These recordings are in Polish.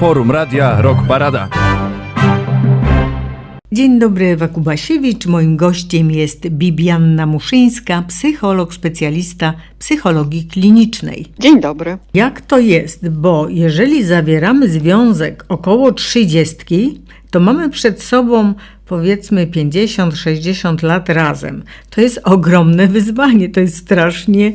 Forum Radia Rock Parada. Dzień dobry, Ewa Kubasiewicz. Moim gościem jest Bibianna Muszyńska, psycholog, specjalista psychologii klinicznej. Dzień dobry. Jak to jest? Bo jeżeli zawieramy związek około trzydziestki, to mamy przed sobą powiedzmy 50-60 lat razem. To jest ogromne wyzwanie, to jest strasznie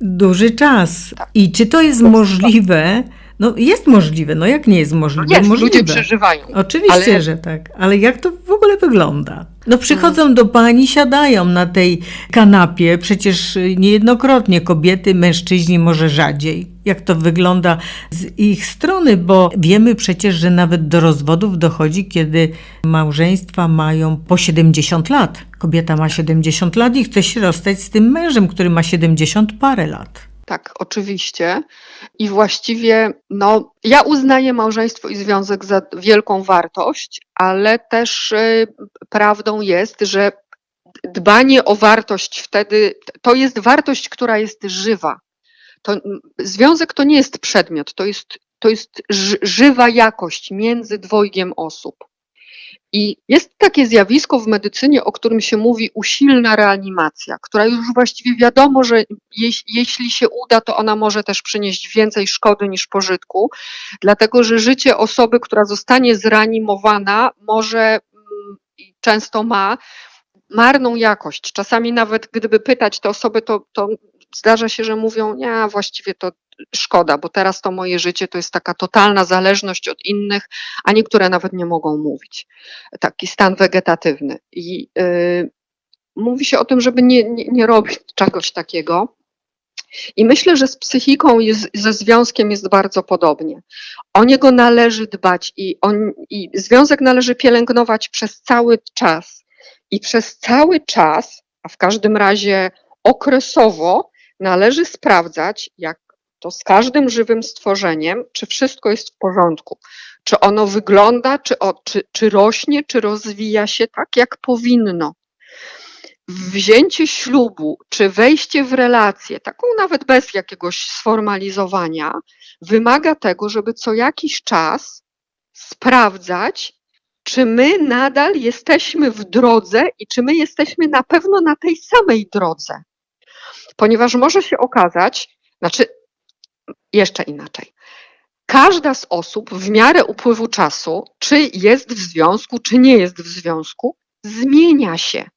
duży czas. I czy to jest możliwe? No jest możliwe, no jak nie jest możliwe? Jest, możliwe. ludzie przeżywają. Oczywiście, Ale- że tak. Ale jak to w ogóle wygląda? No przychodzą do pani, siadają na tej kanapie, przecież niejednokrotnie kobiety, mężczyźni może rzadziej. Jak to wygląda z ich strony, bo wiemy przecież, że nawet do rozwodów dochodzi, kiedy małżeństwa mają po 70 lat. Kobieta ma 70 lat i chce się rozstać z tym mężem, który ma 70 parę lat. Tak, oczywiście. I właściwie, no, ja uznaję małżeństwo i związek za wielką wartość, ale też y, prawdą jest, że dbanie o wartość wtedy, to jest wartość, która jest żywa. To, związek to nie jest przedmiot, to jest, to jest ży- żywa jakość między dwojgiem osób. I jest takie zjawisko w medycynie, o którym się mówi usilna reanimacja, która już właściwie wiadomo, że jeś, jeśli się uda, to ona może też przynieść więcej szkody niż pożytku, dlatego że życie osoby, która zostanie zreanimowana, może mm, często ma marną jakość. Czasami nawet gdyby pytać te osoby, to, to zdarza się, że mówią, nie, właściwie to szkoda, bo teraz to moje życie to jest taka totalna zależność od innych, a niektóre nawet nie mogą mówić. Taki stan wegetatywny. I y, mówi się o tym, żeby nie, nie, nie robić czegoś takiego. I myślę, że z psychiką jest, ze związkiem jest bardzo podobnie. O niego należy dbać i, on, i związek należy pielęgnować przez cały czas. I przez cały czas, a w każdym razie okresowo, należy sprawdzać, jak to z każdym żywym stworzeniem, czy wszystko jest w porządku. Czy ono wygląda, czy, o, czy, czy rośnie, czy rozwija się tak, jak powinno. Wzięcie ślubu, czy wejście w relację, taką nawet bez jakiegoś sformalizowania, wymaga tego, żeby co jakiś czas sprawdzać, czy my nadal jesteśmy w drodze i czy my jesteśmy na pewno na tej samej drodze. Ponieważ może się okazać, znaczy jeszcze inaczej. Każda z osób w miarę upływu czasu, czy jest w związku, czy nie jest w związku, zmienia się.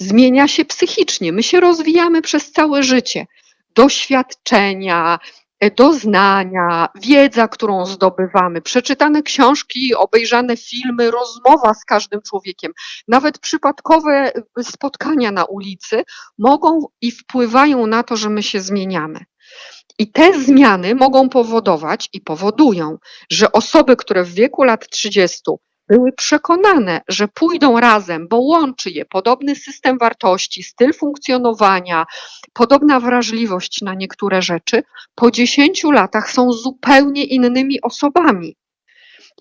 Zmienia się psychicznie. My się rozwijamy przez całe życie. Doświadczenia, doznania, wiedza, którą zdobywamy, przeczytane książki, obejrzane filmy, rozmowa z każdym człowiekiem, nawet przypadkowe e, spotkania na ulicy mogą i wpływają na to, że my się zmieniamy. I te zmiany mogą powodować i powodują, że osoby, które w wieku lat 30 były przekonane, że pójdą razem, bo łączy je podobny system wartości, styl funkcjonowania, podobna wrażliwość na niektóre rzeczy, po 10 latach są zupełnie innymi osobami.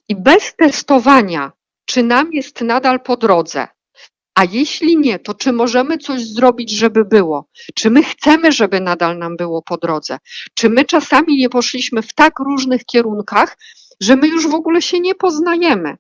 I bez testowania, czy nam jest nadal po drodze, a jeśli nie, to czy możemy coś zrobić, żeby było? Czy my chcemy, żeby nadal nam było po drodze? Czy my czasami nie poszliśmy w tak różnych kierunkach, że my już w ogóle się nie poznajemy?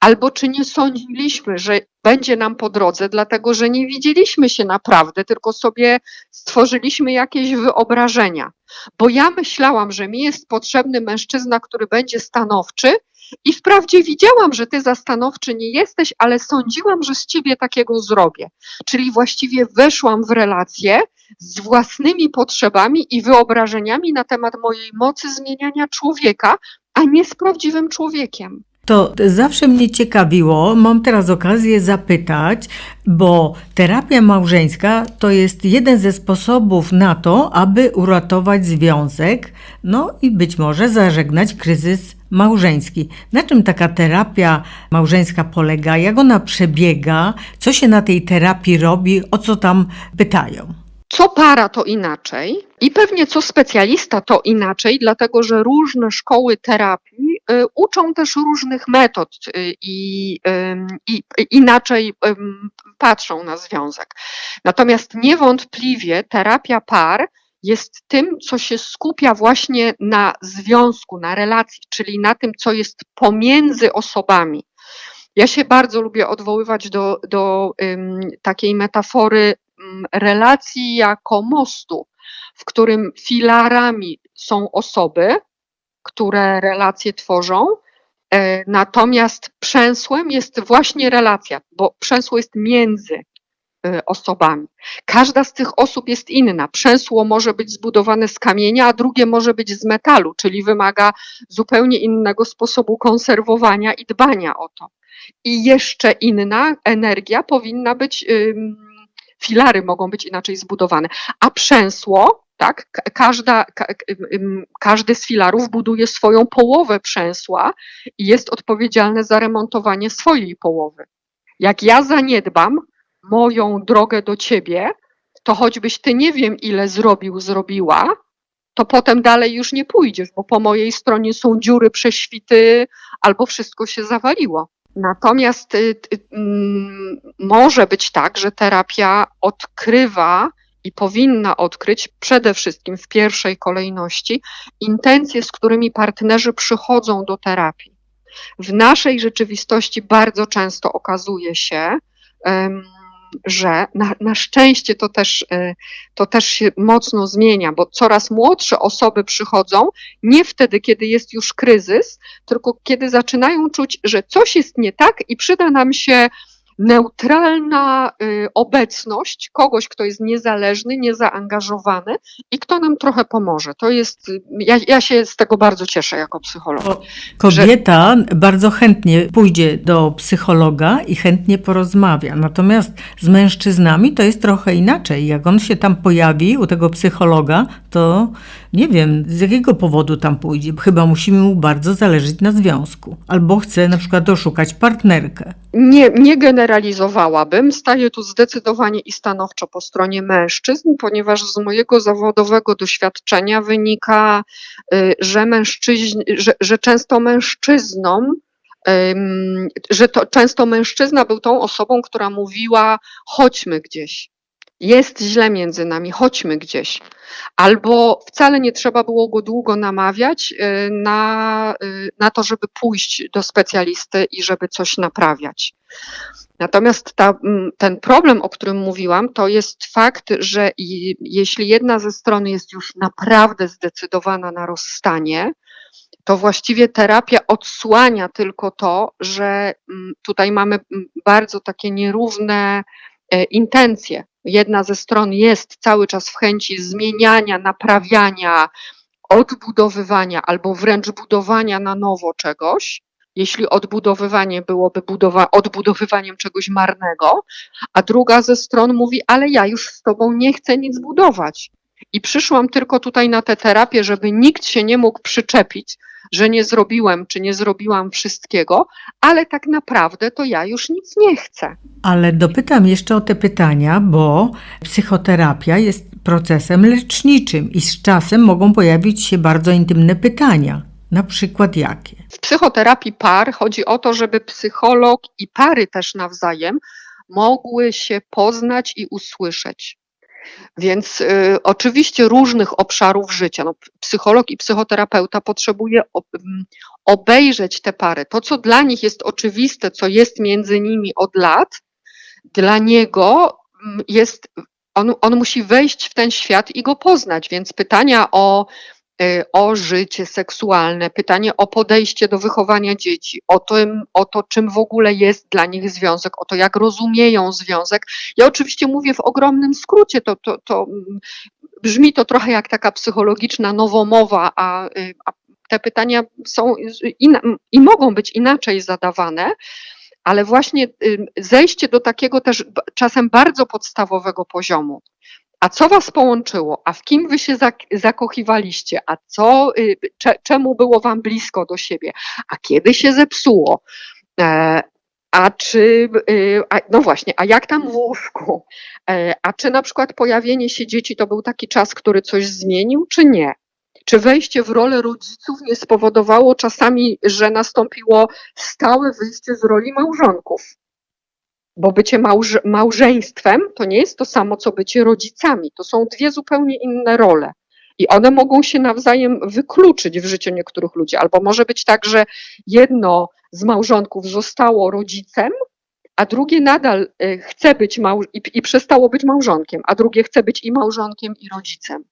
Albo czy nie sądziliśmy, że będzie nam po drodze, dlatego że nie widzieliśmy się naprawdę, tylko sobie stworzyliśmy jakieś wyobrażenia. Bo ja myślałam, że mi jest potrzebny mężczyzna, który będzie stanowczy, i wprawdzie widziałam, że ty zastanowczy nie jesteś, ale sądziłam, że z ciebie takiego zrobię. Czyli właściwie weszłam w relację z własnymi potrzebami i wyobrażeniami na temat mojej mocy zmieniania człowieka, a nie z prawdziwym człowiekiem. To zawsze mnie ciekawiło, mam teraz okazję zapytać, bo terapia małżeńska to jest jeden ze sposobów na to, aby uratować związek, no i być może zażegnać kryzys małżeński. Na czym taka terapia małżeńska polega, jak ona przebiega, co się na tej terapii robi, o co tam pytają? Co para to inaczej i pewnie co specjalista to inaczej, dlatego że różne szkoły terapii uczą też różnych metod y, i, i inaczej patrzą na związek. Natomiast niewątpliwie terapia par jest tym, co się skupia właśnie na związku, na relacji, czyli na tym, co jest pomiędzy osobami. Ja się bardzo lubię odwoływać do, do ym, takiej metafory ym, relacji jako mostu, w którym filarami są osoby, które relacje tworzą, e, natomiast przęsłem jest właśnie relacja, bo przęsło jest między e, osobami. Każda z tych osób jest inna. Przęsło może być zbudowane z kamienia, a drugie może być z metalu, czyli wymaga zupełnie innego sposobu konserwowania i dbania o to. I jeszcze inna energia powinna być, filary mogą być inaczej zbudowane, a przęsło, tak, ka- każda, ka, każdy z filarów buduje swoją połowę przęsła i jest odpowiedzialny za remontowanie swojej połowy. Jak ja zaniedbam moją drogę do ciebie, to choćbyś ty nie wiem ile zrobił, zrobiła, to potem dalej już nie pójdziesz, bo po mojej stronie są dziury, prześwity albo wszystko się zawaliło. Natomiast y, y, mm, może być tak, że terapia odkrywa i powinna odkryć przede wszystkim w pierwszej kolejności intencje, z którymi partnerzy przychodzą do terapii. W naszej rzeczywistości bardzo często okazuje się, że na, na szczęście to też, y, to też się mocno zmienia, bo coraz młodsze osoby przychodzą nie wtedy, kiedy jest już kryzys, tylko kiedy zaczynają czuć, że coś jest nie tak i przyda nam się neutralna y, obecność kogoś, kto jest niezależny, niezaangażowany i kto nam trochę pomoże. To jest, y, ja, ja się z tego bardzo cieszę jako psycholog. Kobieta bardzo chętnie pójdzie do psychologa i chętnie porozmawia. Natomiast z mężczyznami to jest trochę inaczej. Jak on się tam pojawi u tego psychologa, to nie wiem, z jakiego powodu tam pójdzie. Chyba musi mu bardzo zależeć na związku. Albo chce na przykład oszukać partnerkę. Nie, nie generalizowałabym. Staję tu zdecydowanie i stanowczo po stronie mężczyzn, ponieważ z mojego zawodowego doświadczenia wynika, y, że, mężczyźni, że, że często mężczyznom, że to często mężczyzna był tą osobą, która mówiła: chodźmy gdzieś. Jest źle między nami, chodźmy gdzieś. Albo wcale nie trzeba było go długo namawiać y, na, y, na to, żeby pójść do specjalisty i żeby coś naprawiać. Natomiast ta, mm, ten problem, o którym mówiłam, to jest fakt, że i, jeśli jedna ze stron jest już naprawdę zdecydowana na rozstanie, to właściwie terapia odsłania tylko to, że mm, tutaj mamy mm, bardzo takie nierówne e, intencje. Jedna ze stron jest cały czas w chęci zmieniania, naprawiania, odbudowywania albo wręcz budowania na nowo czegoś, jeśli odbudowywanie byłoby budowa, odbudowywaniem czegoś marnego, a druga ze stron mówi, ale ja już z tobą nie chcę nic budować. I przyszłam tylko tutaj na tę terapię, żeby nikt się nie mógł przyczepić, że nie zrobiłem czy nie zrobiłam wszystkiego, ale tak naprawdę to ja już nic nie chcę. Ale dopytam jeszcze o te pytania, bo psychoterapia jest procesem leczniczym i z czasem mogą pojawić się bardzo intymne pytania. Na przykład jakie? W psychoterapii par chodzi o to, żeby psycholog i pary też nawzajem mogły się poznać i usłyszeć. Więc y, oczywiście różnych obszarów życia. No, psycholog i psychoterapeuta potrzebuje obejrzeć te pary. To, co dla nich jest oczywiste, co jest między nimi od lat, dla niego jest, on, on musi wejść w ten świat i go poznać. Więc pytania o o życie seksualne, pytanie o podejście do wychowania dzieci, o, tym, o to, czym w ogóle jest dla nich związek, o to, jak rozumieją związek. Ja oczywiście mówię w ogromnym skrócie, to, to, to mm, brzmi to trochę jak taka psychologiczna nowomowa, a, y, a te pytania są i mogą być inaczej zadawane. Ale właśnie y, zejście do takiego też czasem bardzo podstawowego poziomu, a co was połączyło? A w kim wy się zak- zakochiwaliście? A co, y, cze- czemu było wam blisko do siebie? A kiedy się zepsuło? E, a czy, y, no właśnie, a jak tam w łóżku? E, a czy na przykład pojawienie się dzieci to był taki czas, który coś zmienił, czy nie? Czy wejście w rolę rodziców nie spowodowało czasami, że nastąpiło stałe wyjście z roli małżonków? Bo bycie małże, małżeństwem to nie jest to samo, co bycie rodzicami. To są dwie zupełnie inne role. I one mogą się nawzajem wykluczyć w życiu niektórych ludzi. Albo może być tak, że jedno z małżonków zostało rodzicem, a drugie nadal y, chce być małż- i, i przestało być małżonkiem, a drugie chce być i małżonkiem, i rodzicem.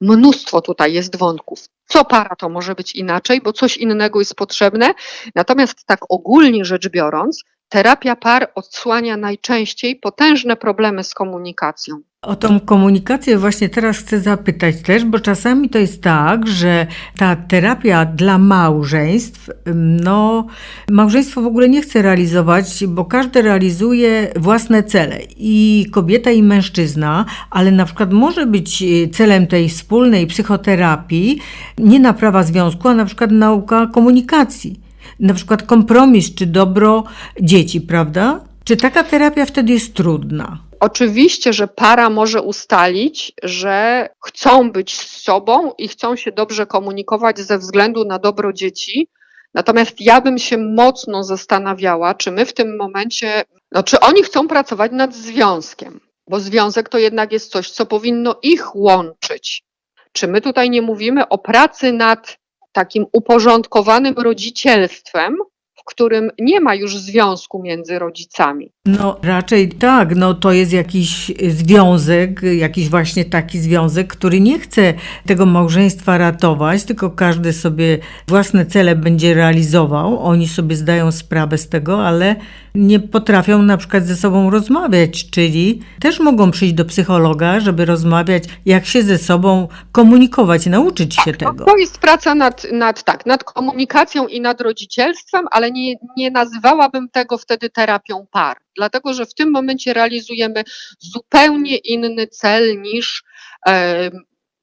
Mnóstwo tutaj jest wątków. Co para to może być inaczej, bo coś innego jest potrzebne. Natomiast tak ogólnie rzecz biorąc, terapia par odsłania najczęściej potężne problemy z komunikacją. O tą komunikację właśnie teraz chcę zapytać też, bo czasami to jest tak, że ta terapia dla małżeństw, no małżeństwo w ogóle nie chce realizować, bo każdy realizuje własne cele i kobieta i mężczyzna, ale na przykład może być e, celem tej wspólnej psychoterapii nie naprawa związku, a na przykład nauka komunikacji. Na przykład kompromis czy dobro dzieci, prawda? Czy taka terapia wtedy jest trudna? Oczywiście, że para może ustalić, że chcą być z sobą i chcą się dobrze komunikować ze względu na dobro dzieci. Natomiast ja bym się mocno zastanawiała, czy my w tym momencie, no, czy oni chcą pracować nad związkiem, bo związek to jednak jest coś, co powinno ich łączyć. Czy my tutaj nie mówimy o pracy nad takim uporządkowanym rodzicielstwem, w którym nie ma już związku między rodzicami? No raczej tak, no to jest jakiś związek, jakiś właśnie taki związek, który nie chce tego małżeństwa ratować, tylko każdy sobie własne cele będzie realizował. Oni sobie zdają sprawę z tego, ale nie potrafią na przykład ze sobą rozmawiać, czyli też mogą przyjść do psychologa, żeby rozmawiać, jak się ze sobą komunikować, nauczyć się No, tego. to jest praca nad, nad, tak, nad komunikacją i nad rodzicielstwem, ale nie, nie nazywałabym tego wtedy terapią par, dlatego że w tym momencie realizujemy zupełnie inny cel niż e,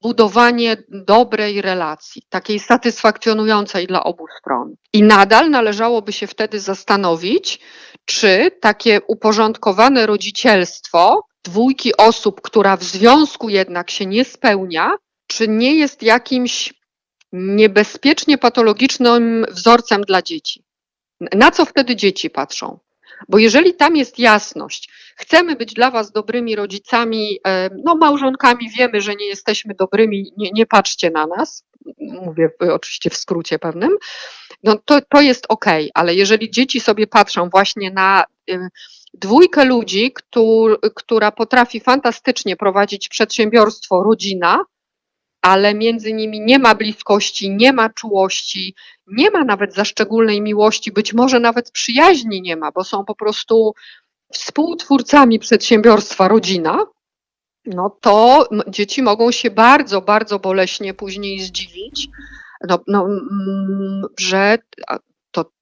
budowanie dobrej relacji, takiej satysfakcjonującej dla obu stron. I nadal należałoby się wtedy zastanowić, czy takie uporządkowane rodzicielstwo dwójki osób, która w związku jednak się nie spełnia, czy nie jest jakimś niebezpiecznie patologicznym wzorcem dla dzieci. Na co wtedy dzieci patrzą? Bo jeżeli tam jest jasność, chcemy być dla Was dobrymi rodzicami, e, no małżonkami wiemy, że nie jesteśmy dobrymi, nie, nie patrzcie na nas, mówię oczywiście w skrócie pewnym, no to, to jest ok, ale jeżeli dzieci sobie patrzą właśnie na y, dwójkę ludzi, któr, która potrafi fantastycznie prowadzić przedsiębiorstwo, rodzina, ale między nimi nie ma bliskości, nie ma czułości, nie ma nawet za szczególnej miłości, być może nawet przyjaźni nie ma, bo są po prostu współtwórcami przedsiębiorstwa rodzina, no to dzieci mogą się bardzo, bardzo boleśnie później zdziwić, no, no, mm, że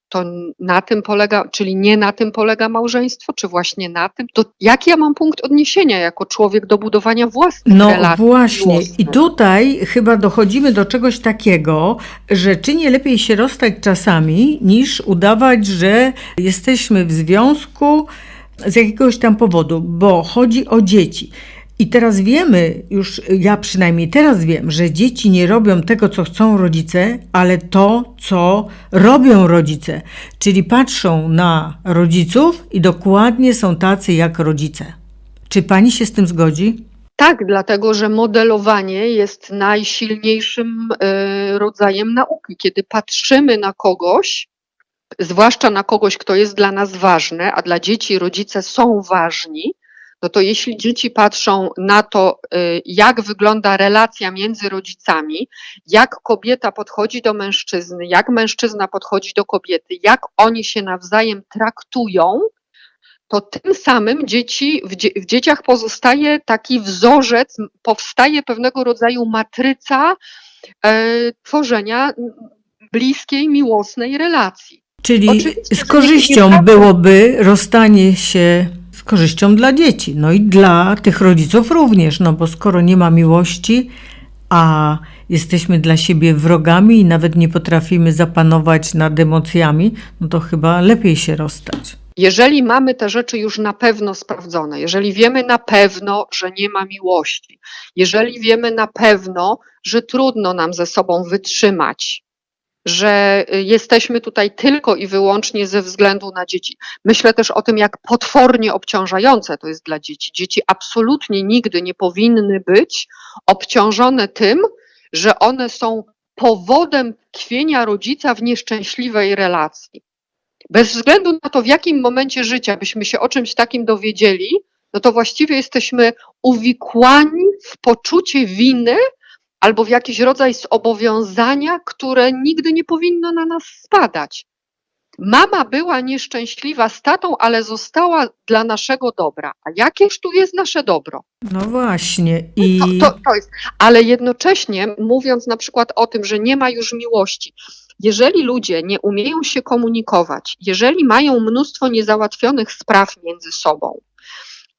to, na tym polega, czyli nie na tym polega małżeństwo, czy właśnie na tym, to jaki ja mam punkt odniesienia jako człowiek do budowania własnych No relacji? właśnie, i tutaj chyba dochodzimy do czegoś takiego, że czy nie lepiej się rozstać czasami, niż udawać, że jesteśmy w związku z jakiegoś tam powodu, bo chodzi o dzieci. I teraz wiemy, już ja przynajmniej teraz wiem, że dzieci nie robią tego, co chcą rodzice, ale to, co robią rodzice. Czyli patrzą na rodziców i dokładnie są tacy jak rodzice. Czy pani się z tym zgodzi? Tak, dlatego że modelowanie jest najsilniejszym e, rodzajem nauki. Kiedy patrzymy na kogoś, zwłaszcza na kogoś, kto jest dla nas ważny, a dla dzieci rodzice są ważni, no to jeśli dzieci patrzą na to, e, jak wygląda relacja między rodzicami, jak kobieta podchodzi do mężczyzny, jak mężczyzna podchodzi do kobiety, jak oni się nawzajem traktują, to tym samym dzieci, w, dzie, w dzieciach pozostaje taki wzorzec, powstaje pewnego rodzaju matryca e, tworzenia bliskiej, miłosnej relacji. Czyli Oczywiście, z korzyścią byłoby rozstanie się korzyścią dla dzieci, no i dla tych rodziców również, no bo skoro nie ma miłości, a jesteśmy dla siebie wrogami i nawet nie potrafimy zapanować nad emocjami, no to chyba lepiej się rozstać. Jeżeli mamy te rzeczy już na pewno sprawdzone, jeżeli wiemy na pewno, że nie ma miłości, jeżeli wiemy na pewno, że trudno nam ze sobą wytrzymać, że y, jesteśmy tutaj tylko i wyłącznie ze względu na dzieci. Myślę też o tym, jak potwornie obciążające to jest dla dzieci. Dzieci absolutnie nigdy nie powinny być obciążone tym, że one są powodem tkwienia rodzica w nieszczęśliwej relacji. Bez względu na to, w jakim momencie życia byśmy się o czymś takim dowiedzieli, no to właściwie jesteśmy uwikłani w poczucie winy albo w jakiś rodzaj zobowiązania, które nigdy nie powinno na nas spadać. Mama była nieszczęśliwa z tatą, ale została dla naszego dobra. A jakież tu jest nasze dobro? No właśnie. I To, to, to jest. Ale jednocześnie mówiąc na przykład o tym, że nie ma już miłości, jeżeli ludzie nie umieją się komunikować, jeżeli mają mnóstwo niezałatwionych spraw między sobą,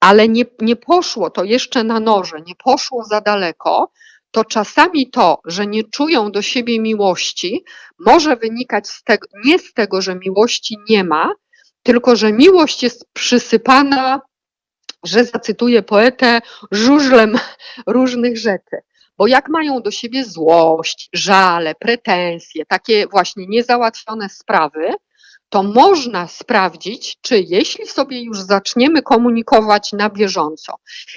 ale nie, nie poszło to jeszcze na noże, nie poszło za daleko, to czasami to, że nie czują do siebie miłości, może wynikać z tego, nie z tego, że miłości nie ma, tylko że miłość jest przysypana, że zacytuję poetę, żużlem różnych rzeczy. Bo jak mają do siebie złość, żale, pretensje, takie właśnie niezałatwione sprawy, to można sprawdzić, czy jeśli sobie już zaczniemy komunikować na bieżąco,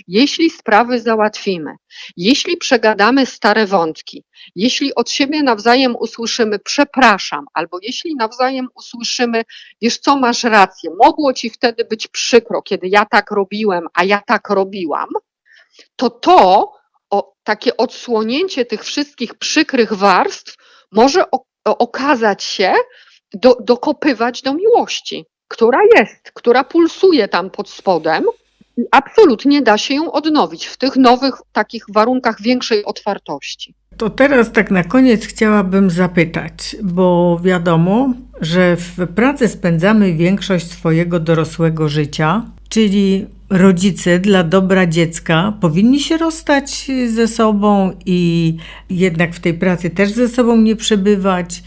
jeśli sprawy załatwimy, jeśli przegadamy stare wątki, jeśli od siebie nawzajem usłyszymy przepraszam, albo jeśli nawzajem usłyszymy, wiesz co, masz rację, mogło ci wtedy być przykro, kiedy ja tak robiłem, a ja tak robiłam, to to, o, takie odsłonięcie tych wszystkich przykrych warstw może okazać się, do, dokopywać do miłości, która jest, która pulsuje tam pod spodem i absolutnie da się ją odnowić w tych nowych takich warunkach większej otwartości. To teraz tak na koniec chciałabym zapytać, bo wiadomo, że w pracy spędzamy większość swojego dorosłego życia, czyli rodzice dla dobra dziecka powinni się rozstać ze sobą i jednak w tej pracy też ze sobą nie przebywać,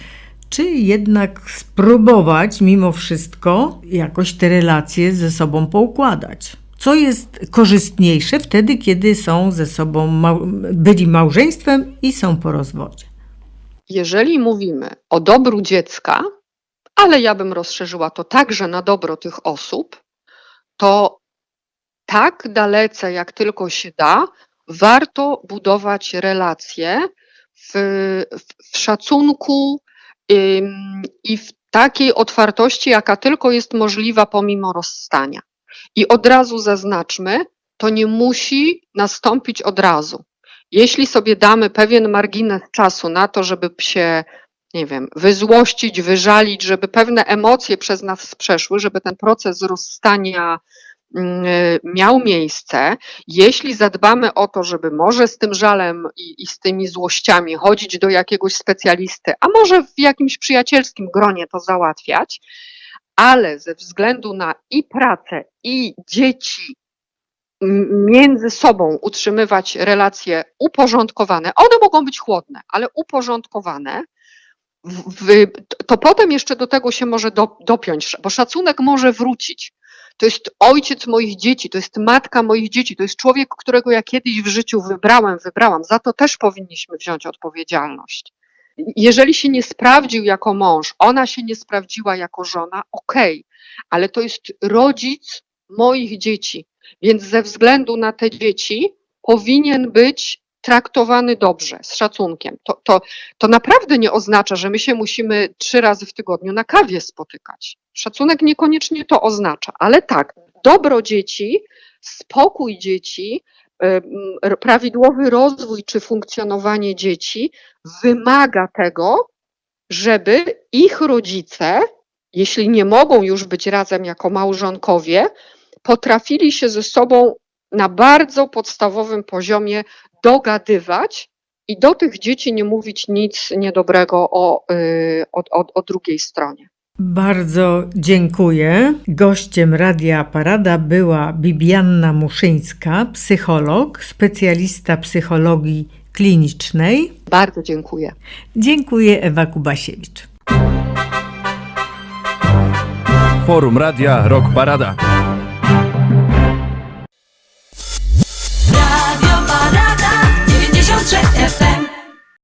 czy jednak spróbować mimo wszystko jakoś te relacje ze sobą poukładać. Co jest korzystniejsze wtedy, kiedy są ze sobą, byli małżeństwem i są po rozwodzie? Jeżeli mówimy o dobru dziecka, ale ja bym rozszerzyła to także na dobro tych osób, to tak dalece jak tylko się da, warto budować relacje w, w, w szacunku i w takiej otwartości, jaka tylko jest możliwa pomimo rozstania. I od razu zaznaczmy, to nie musi nastąpić od razu. Jeśli sobie damy pewien margines czasu na to, żeby się, nie wiem, wyzłościć, wyżalić, żeby pewne emocje przez nas przeszły, żeby ten proces rozstania miał miejsce, jeśli zadbamy o to, żeby może z tym żalem i, i z tymi złościami chodzić do jakiegoś specjalisty, a może w jakimś przyjacielskim gronie to załatwiać, ale ze względu na i pracę, i dzieci, między sobą utrzymywać relacje uporządkowane. One mogą być chłodne, ale uporządkowane. W, w, to potem jeszcze do tego się może do, dopiąć, bo szacunek może wrócić. To jest ojciec moich dzieci, to jest matka moich dzieci, to jest człowiek, którego ja kiedyś w życiu wybrałem, wybrałam. Za to też powinniśmy wziąć odpowiedzialność. Jeżeli się nie sprawdził jako mąż, ona się nie sprawdziła jako żona, okej, ale to jest rodzic moich dzieci, więc ze względu na te dzieci powinien być traktowany dobrze, z szacunkiem. To, to, to naprawdę nie oznacza, że my się musimy trzy razy w tygodniu na kawie spotykać. Szacunek niekoniecznie to oznacza, ale tak, dobro dzieci, spokój dzieci, prawidłowy rozwój czy funkcjonowanie dzieci wymaga tego, żeby ich rodzice, jeśli nie mogą już być razem jako małżonkowie, potrafili się ze sobą na bardzo podstawowym poziomie dogadywać i do tych dzieci nie mówić nic niedobrego o, y, o, o, o drugiej stronie. Bardzo dziękuję. Gościem Radia Parada była Bibianna Muszyńska, psycholog, specjalista psychologii klinicznej. Bardzo dziękuję. Dziękuję Ewa Kubasiewicz. Forum Radia Rock Parada. Ultra FM.